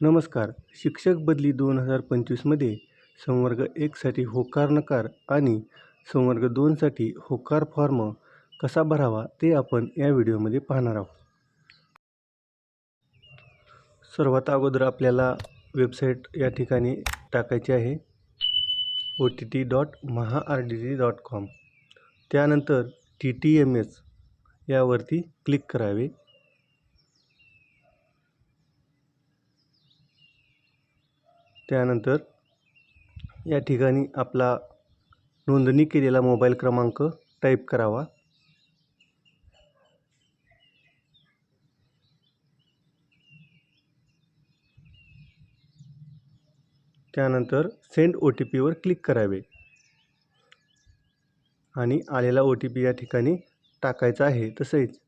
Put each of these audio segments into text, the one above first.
नमस्कार. शिक्षक बदली दोन हजार पंचवीसमध्ये संवर्ग एकसाठी होकार नकार आणि संवर्ग दोनसाठी होकार फॉर्म कसा भरावा ते आपण या व्हिडिओमध्ये पाहणार आहोत. सर्वात अगोदर आपल्याला वेबसाईट या ठिकाणी टाकायची आहे. O T T dot Maha R D T dot com त्यानंतर टी टी एम एस यावरती क्लिक करावे. त्यानंतर या ठिकाणी आपला नोंदणी केलेला मोबाईल क्रमांक टाईप करावा. त्यानंतर सेंड ओ टी पीवर क्लिक करावे. आणि आलेला ओ टी पी या ठिकाणी टाकायचा आहे तसेच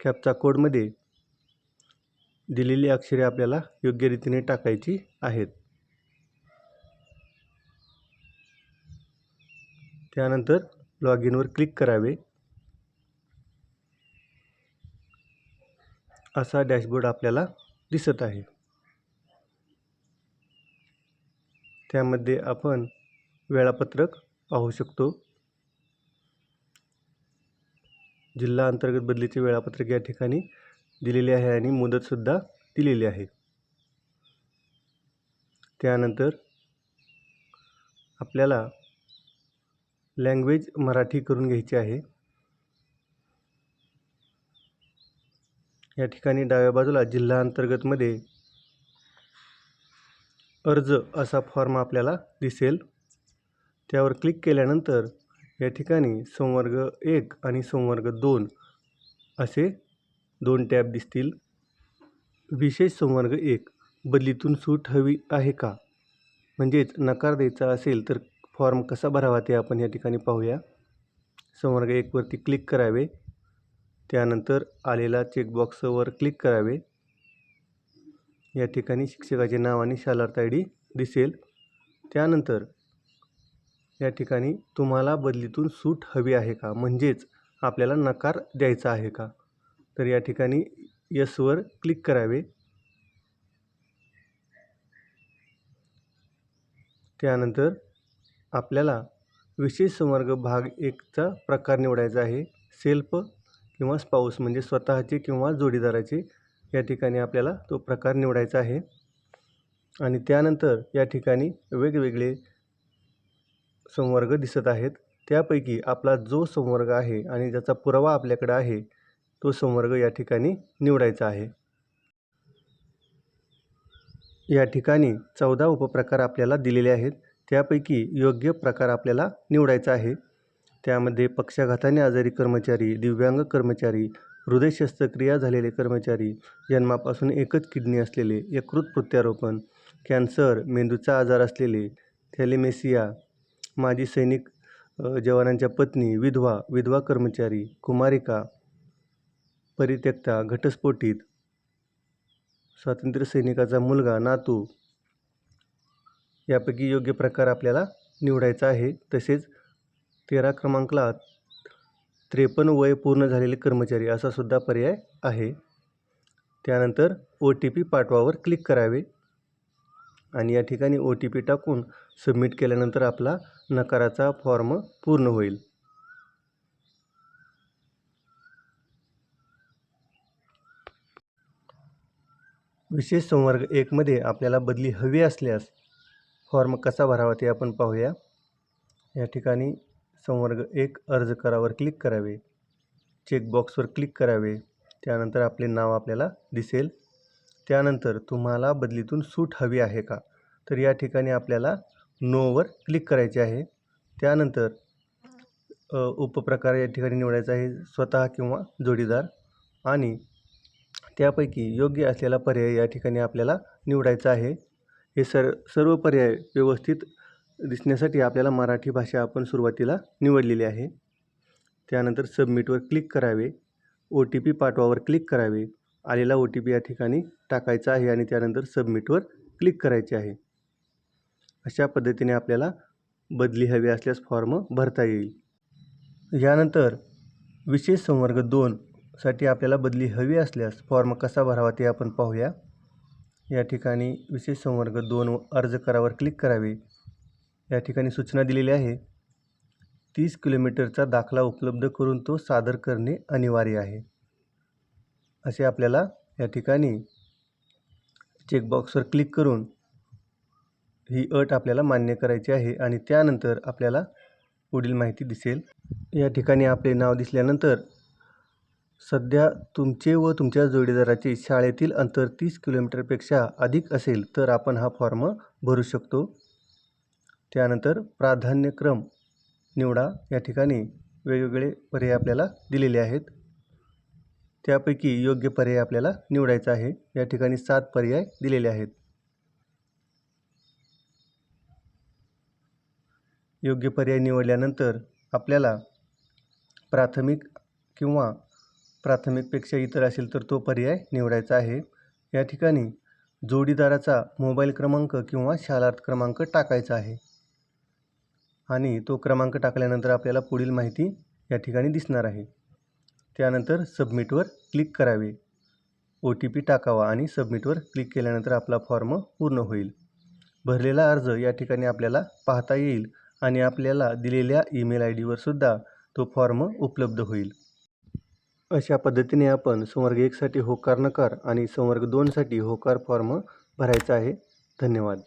कॅपचा कोडमध्ये दिलेली अक्षरे आपल्याला योग्य रीतीने टाकायची आहेत. त्यानंतर लॉग इनवर क्लिक करावे. असा डॅशबोर्ड आपल्याला दिसत आहे. त्यामध्ये आपण वेळापत्रक पाहू शकतो. जिल्हा अंतर्गत बदलीचे वेळापत्रक या ठिकाणी दिलेले आहे आणि मुदतसुद्धा दिलेली आहे. त्यानंतर आपल्याला लँग्वेज मराठी करून घ्यायची आहे. या ठिकाणी डाव्या बाजूला जिल्हा अंतर्गतमध्ये अर्ज असा फॉर्म आपल्याला दिसेल. त्यावर क्लिक केल्यानंतर या ठिकाणी संवर्ग एक आणि संवर्ग दोन असे दोन टॅब दिसतील. विशेष संवर्ग एक बदलीतून सूट हवी आहे का? म्हणजेच नकार द्यायचा असेल तर फॉर्म कसा भरावा ते आपण या ठिकाणी पाहूया. संवर्ग एकवरती क्लिक करावे. त्यानंतर आलेला चेकबॉक्सवर क्लिक करावे. या ठिकाणी शिक्षकाचे नाव आणि शालार्थ आय डी दिसेल. त्यानंतर या ठिकाणी तुम्हाला बदलीतून सूट हवी आहे का? म्हणजेच आपल्याला नकार द्यायचा आहे का? तर या ठिकाणी यसवर क्लिक करावे. त्यानंतर आपल्याला विशेष संवर्ग भाग एकचा प्रकार निवडायचा आहे. सेल्फ किंवा स्पाऊस म्हणजे स्वतःचे किंवा जोडीदाराचे. या ठिकाणी आपल्याला तो प्रकार निवडायचा आहे. आणि त्यानंतर या ठिकाणी वेगवेगळे संवर्ग दिसत आहेत. त्यापैकी आपला जो संवर्ग आहे आणि ज्याचा पुरावा आपल्याकडे आहे तो संवर्ग या ठिकाणी निवडायचा आहे. या ठिकाणी चौदा उपप्रकार आपल्याला दिलेले आहेत. त्यापैकी योग्य प्रकार आपल्याला निवडायचा आहे. त्यामध्ये पक्षाघाताने आजारी कर्मचारी दिव्यांग कर्मचारी हृदय शस्त्रक्रिया झालेले कर्मचारी जन्मापासून एकच किडनी असलेले यकृत प्रत्यारोपण कॅन्सर मेंदूचा आजार असलेले थॅलेमेसिया माजी सैनिक जवानांच्या पत्नी विधवा विधवा कर्मचारी कुमारिका परित्यक्ता घटस्फोटित स्वातंत्र्य सैनिकाचा मुलगा नातू यापैकी योग्य प्रकार आपल्याला निवडायचा आहे. तसेच तेरा क्रमांकला त्रेपन्न वय पूर्ण झालेले कर्मचारी असा सुद्धा पर्याय आहे. त्यानंतर ओ टी पी पाठवावर क्लिक करावे आणि या ठिकाणी ओ टी पी टाकून सबमिट केल्यानंतर आपला नकाराचा फॉर्म पूर्ण होईल. विशेष संवर्ग एकमध्ये आपल्याला बदली हवी असल्यास फॉर्म कसा भरावा ते आपण पाहूया. या ठिकाणी संवर्ग एक अर्ज करावर क्लिक करावे. चेकबॉक्सवर क्लिक करावे. त्यानंतर आपले नाव आपल्याला दिसेल. त्यानंतर तुम्हाला बदलीतून सूट हवी आहे का? तर या ठिकाणी आपल्याला नोवर क्लिक करायचे आहे. त्यानंतर उपप्रकार या ठिकाणी निवडायचा आहे. स्वतः किंवा जोडीदार. आणि त्यापैकी योग्य असलेला पर्याय या ठिकाणी आपल्याला निवडायचा आहे. हे सर सर्व पर्याय व्यवस्थित दिसण्यासाठी आपल्याला मराठी भाषा आपण सुरुवातीला निवडलेली आहे. त्यानंतर सबमिटवर क्लिक करावे. ओ टी पी पाठवावर क्लिक करावे. आलेला ओ टी पी या ठिकाणी टाकायचा आहे आणि त्यानंतर सबमिटवर क्लिक करायचे आहे. अशा पद्धतीने आपल्याला बदली हवी असल्यास फॉर्म भरता येईल. यानंतर विशेष संवर्ग दोनसाठी आपल्याला बदली हवी असल्यास फॉर्म कसा भरावा ते आपण पाहूया. या ठिकाणी विशेष संवर्ग दोन अर्ज करावर क्लिक करावे. या ठिकाणी सूचना दिलेली आहे. तीस किलोमीटरचा दाखला उपलब्ध करून तो सादर करणे अनिवार्य आहे. असे आपल्याला या ठिकाणी चेकबॉक्सवर क्लिक करून ही अट आपल्याला मान्य करायची आहे आणि त्यानंतर आपल्याला पुढील माहिती दिसेल. या ठिकाणी आपले नाव दिसल्यानंतर सध्या तुमचे व तुमच्या जोडीदाराचे शाळेतील अंतर तीस किलोमीटरपेक्षा अधिक असेल तर आपण हा फॉर्म भरू शकतो. त्यानंतर प्राधान्यक्रम निवडा. या ठिकाणी वेगवेगळे पर्याय आपल्याला दिलेले आहेत. त्यापैकी योग्य पर्याय आपल्याला निवडायचा आहे. या ठिकाणी सात पर्याय दिलेले आहेत. योग्य पर्याय निवडल्यानंतर आपल्याला प्राथमिक किंवा प्राथमिकपेक्षा इतर असेल तर तो पर्याय निवडायचा आहे. या ठिकाणी जोडीदाराचा मोबाईल क्रमांक किंवा शालार्थ क्रमांक टाकायचा आहे. आणि तो क्रमांक टाकल्यानंतर आपल्याला पुढील माहिती या ठिकाणी दिसणार आहे. त्यानंतर सबमिटवर क्लिक करावे. ओ टी पी टाकावा आणि सबमिटवर क्लिक केल्यानंतर आपला फॉर्म पूर्ण होईल. भरलेला अर्ज या ठिकाणी आपल्याला पाहता येईल आणि आपल्याला दिलेल्या ईमेल आय डीवर सुद्धा तो फॉर्म उपलब्ध होईल. अशा पद्धतीने आपण संवर्ग एकसाठी होकार नकार आणि संवर्ग दोनसाठी होकार फॉर्म भरायचा आहे. धन्यवाद.